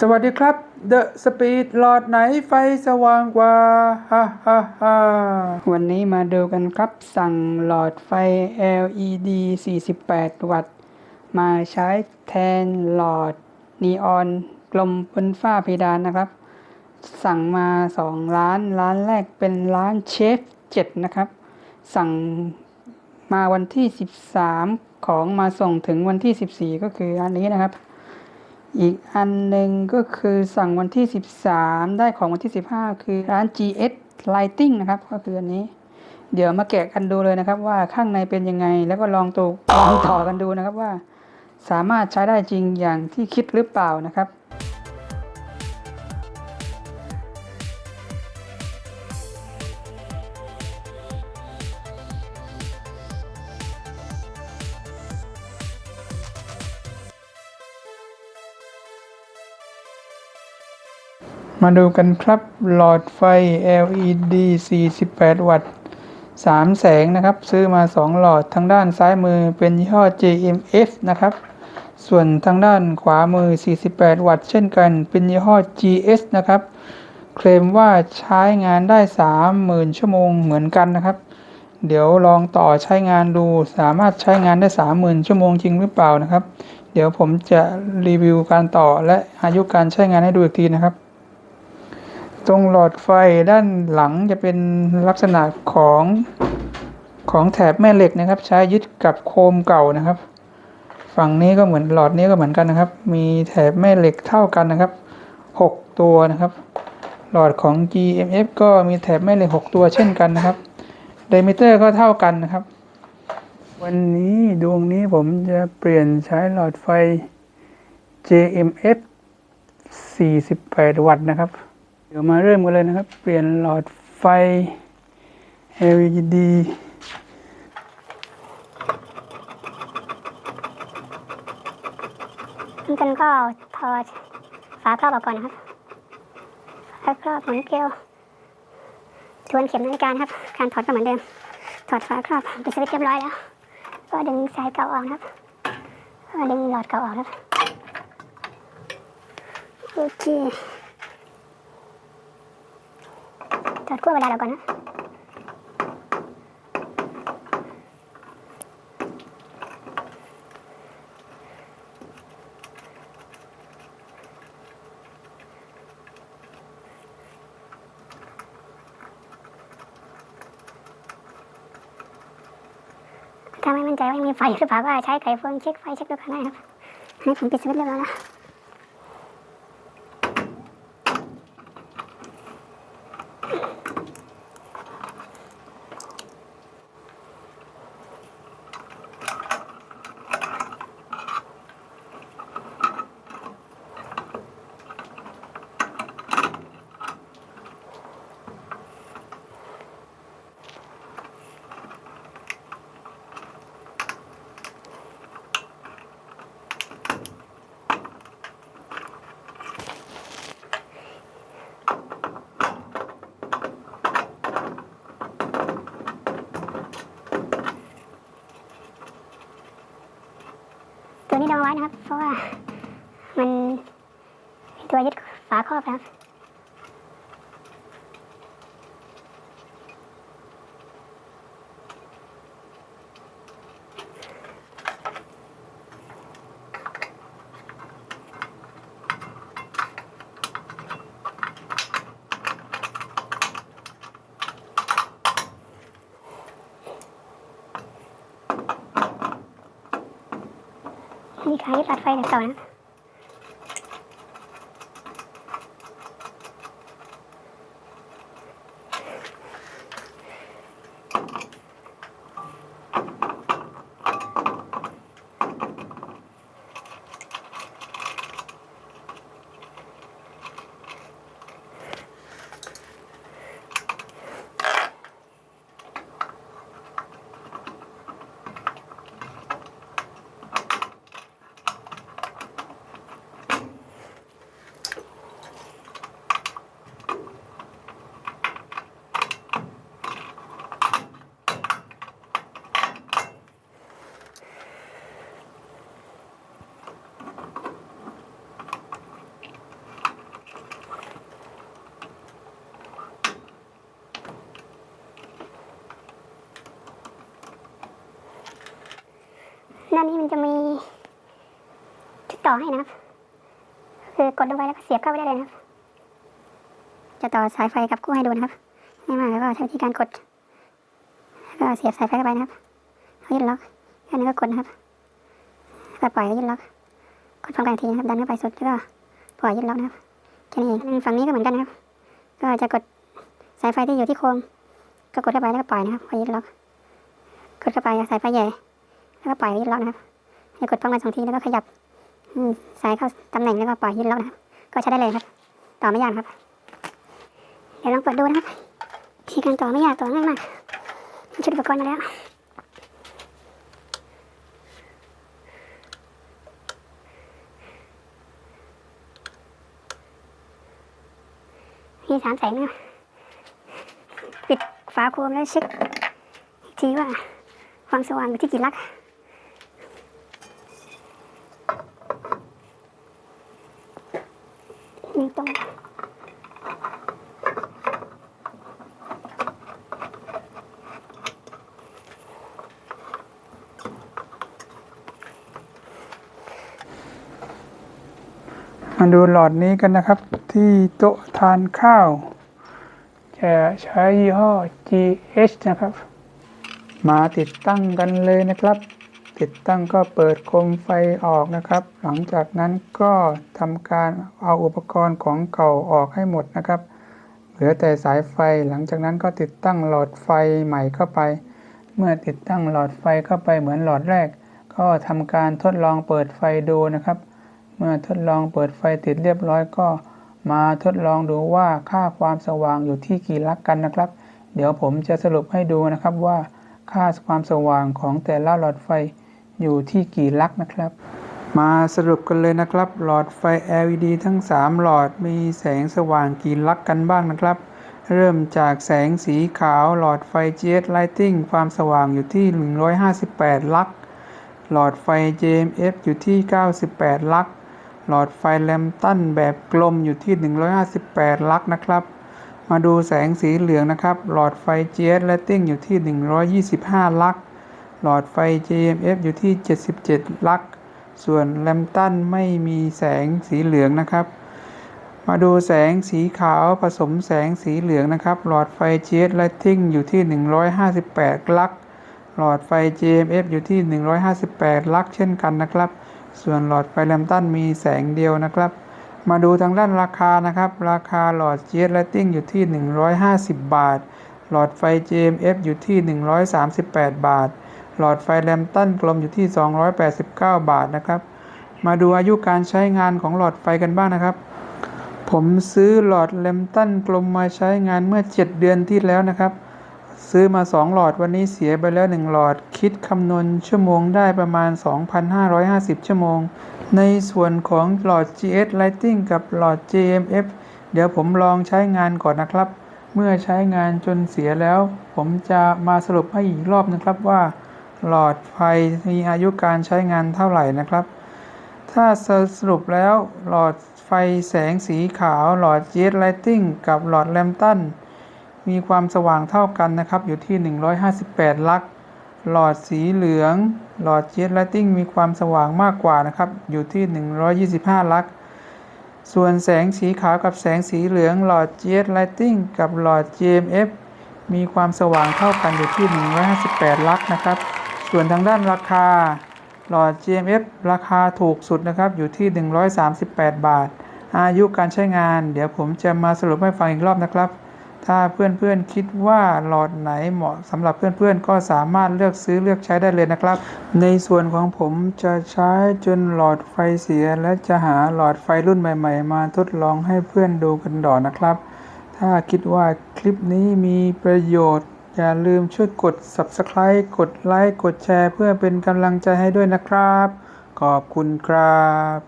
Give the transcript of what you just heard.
สวัสดีครับ The Speed หลอดไหนไฟสว่างกว่าฮ่าฮ่าฮ่าวันนี้มาดูกันครับ สั่งหลอดไฟ LED 48 วัตต์ มาใช้แทนหลอดนีออนกลมบนฝ้าเพดานนะครับ สั่งมา 2 ร้าน ร้านแรกเป็นร้านเชฟ7นะครับ สั่งมาวันที่ 13 ของมาส่งถึงวันที่ 14 ก็คืออันนี้นะครับ อีกอันหนึ่งก็คือสั่งวันที่ 13 ได้ของวันที่ 15 คือร้าน GS Lighting นะครับ ก็คืออันนี้ เดี๋ยวมาแกะกันดูเลยนะครับ ว่าข้างในเป็นยังไง แล้วก็ลองตัวลองต่อกันดูนะครับว่า สามารถใช้ได้จริงอย่างที่คิดหรือเปล่านะครับ มาดูกันครับหลอดไฟ LED 48 วัตต์3แสงนะครับ ซื้อมา 2 หลอดทางด้านซ้ายมือเป็นยี่ห้อ JMF นะครับ ส่วนทางด้านขวามือ 48 วัตต์เช่นกัน เป็นยี่ห้อ GS นะครับ เคลมว่าใช้งานได้ 30,000 ชั่วโมงเหมือนกันนะครับ เดี๋ยวลองต่อใช้งานดูสามารถใช้งานได้ 30,000 ชั่วโมงจริงหรือเปล่านะครับ เดี๋ยวผมจะรีวิวการต่อและอายุการใช้งานให้ดูอีกทีนะครับ ตรงหลอดไฟด้านหลังจะเป็นลักษณะของของแถบแม่เหล็กนะครับ ใช้ยึดกับโคมเก่านะครับ ฝั่งนี้ก็เหมือนหลอดนี้ก็เหมือนกันนะครับ มีแถบแม่เหล็กเท่ากันนะครับหกตัวนะครับ หลอดของ GMF ก็มีแถบแม่เหล็กหกตัวเช่นกันนะครับไดเมเตอร์ก็เท่ากันนะครับ วันนี้ดวงนี้ผมจะเปลี่ยนใช้หลอดไฟ JMF 48 วัตต์นะครับ เดี๋ยวมาเริ่มกันเลยนะครับ เปลี่ยนหลอดไฟ LED มันกันก็ถอดฝาครอบออกก่อนนะครับฝาครอบเหมุนเกลียวทวนเข็มนาฬิกาครับ การถอดก็เหมือนเดิม ถอดฝาครอบปิดสวิตช์เรียบร้อยแล้ว ก็ดึงสายเก่าออกครับก็ดึงหลอดเก่าออกครับโอเค ถอดขั้วเวลาเราก่อนนะถ้าไม่มั่นใจว่ายังมีไฟหรือเปล่าก็ใช้ไขควงเช็คไฟเช็คดูกันได้ครับอันนี้ผมปิดสวิตช์เรียบร้อยแล้ว ตัวนี้ต้องไว้นะครับ เพราะว่ามันมีตัวยึดฝาครอบนะครับ นี่ขายึดหลอดไฟจากเก่านะานนี้มันจะมีชุดต่อให้นะครับ คือกดลงไปแล้วก็เสียบเข้าไปได้เลยนะครับ จะต่อสายไฟกับคู่ให้ดูนะครับง่ายมากแล้วก็ใช้วิธีการกดแล้วก็เสียบสายไฟเข้าไปนะครับขยึดล็อกแค่นี้ก็กดนะครับก็ปล่อยยึดล็อกกดพร้อมกันทีนะครับดันเข้าไปสุดแล้วก็ปล่อยยึดล็อกนะครับแค่นี้เองฝั่งนี้ก็เหมือนกันนะครับ ก็จะกดสายไฟที่อยู่ที่โครงก็กดเข้าไปแล้วก็ปล่อยนะครับปล่อยยึดล็อกกดเข้าไปสายไฟใหญ่ แล้วก็ปล่อยยึดล็อกนะครับให้กดพร้อมกันสองทีแล้วก็ขยับสายเข้าตำแหน่งแล้วก็ปล่อยยึดล็อกนะครับ ก็ใช้ได้เลยครับ ต่อไม่ยากครับ เดี๋ยวลองเปิดดูนะครับวิธีการต่อไม่ยากต่อง่ายมากมีชุดอุปกรณ์มาแล้วมีสามแสงนะปิดฝาโคมแล้วเช็คทีว่าความสว่างอยู่ที่กี่ลัก นี่ตรง มาดูหลอดนี้กันนะครับ ที่โต๊ะทานข้าว จะใช้ยี่ห้อ GH นะครับ มาติดตั้งกันเลยนะครับ ติดตั้งก็เปิดโคมไฟออกนะครับ หลังจากนั้นก็ทำการเอาอุปกรณ์ของเก่าออกให้หมดนะครับ เหลือแต่สายไฟหลังจากนั้นก็ติดตั้งหลอดไฟใหม่เข้าไป เมื่อติดตั้งหลอดไฟเข้าไปเหมือนหลอดแรก ก็ทำการทดลองเปิดไฟดูนะครับ มื่อทดลองเปิดไฟติดเรียบร้อยก็ มาทดลองดูว่าค่าความสว่างอยู่ที่กี่ลักกันนะครับ เดี๋ยวผมจะสรุปให้ดูนะครับว่า ค่าความสว่างของแต่ละหลอดไฟอยู่ที่กี่ลักนะครับ มาสรุปกันเลยนะครับ หลอดไฟ LED ทั้ง 3 หลอดมีแสงสว่างกี่ลักกันบ้างนะครับ เริ่มจากแสงสีขาวหลอดไฟ GS Lighting ความสว่างอยู่ที่ 158 ลัก หลอดไฟ JMF อยู่ที่ 98 ลัก หลอดไฟแลมตันแบบกลมอยู่ที่ 158 ลักนะครับ มาดูแสงสีเหลืองนะครับ หลอดไฟ GS Lighting อยู่ที่ 125 ลัก หลอดไฟ JMF อยู่ที่ 77 ลัก ส่วนแลมตันไม่มีแสงสีเหลืองนะครับ มาดูแสงสีขาวผสมแสงสีเหลืองนะครับ หลอดไฟ GS Lighting อยู่ที่ 158 ลัก หลอดไฟ JMF อยู่ที่ 158 ลัก เช่นกันนะครับ ส่วนหลอดไฟแลมตันมีแสงเดียวนะครับ มาดูทางด้านราคานะครับ ราคาหลอด GS Lighting อยู่ที่ 150 บาท หลอดไฟ JMF อยู่ที่ 138 บาท หลอดไฟแลมตันกลมอยู่ที่ 289 บาทนะครับ มาดูอายุการใช้งานของหลอดไฟกันบ้างนะครับ ผมซื้อหลอดแลมตันกลมมาใช้งานเมื่อ 7 เดือนที่แล้วนะครับ ซื้อมา 2 หลอดวันนี้เสียไปแล้ว 1 หลอด คิดคำนวณชั่วโมงได้ประมาณ 2,550 ชั่วโมง ในส่วนของหลอด GS Lighting กับหลอด JMF เดี๋ยวผมลองใช้งานก่อนนะครับ เมื่อใช้งานจนเสียแล้ว ผมจะมาสรุปให้อีกรอบนะครับว่า หลอดไฟมีอายุการใช้งานเท่าไหร่นะครับ ถ้าสรุปแล้วหลอดไฟแสงสีขาวหลอด GS Lighting กับหลอดแลมตัน มีความสว่างเท่ากันนะครับ อยู่ที่ 158 ลัก หลอดสีเหลือง หลอด GS Lighting มีความสว่างมากกว่านะครับ อยู่ที่ 125 ลัก ส่วนแสงสีขาวกับแสงสีเหลือง หลอด GS Lighting กับหลอด JMF มีความสว่างเท่ากันอยู่ที่ 158 ลักนะครับ ส่วนทางด้านราคา หลอด GMF ราคาถูกสุดนะครับ อยู่ที่ 138 บาท อายุการใช้งาน เดี๋ยวผมจะมาสรุปให้ฟังอีกรอบนะครับ ถ้าเพื่อนๆคิดว่าหลอดไหนเหมาะสำหรับเพื่อนๆ ก็สามารถเลือกซื้อเลือกใช้ได้เลยนะครับ ในส่วนของผมจะใช้จนหลอดไฟเสีย และจะหาหลอดไฟรุ่นใหม่ ๆ มาทดลองให้เพื่อนดูกันต่อนะครับ ถ้าคิดว่าคลิปนี้มีประโยชน์ อย่าลืมช่วยกด Subscribe กดไลค์กดแชร์ เพื่อเป็นกำลังใจให้ด้วยนะครับ ขอบคุณครับ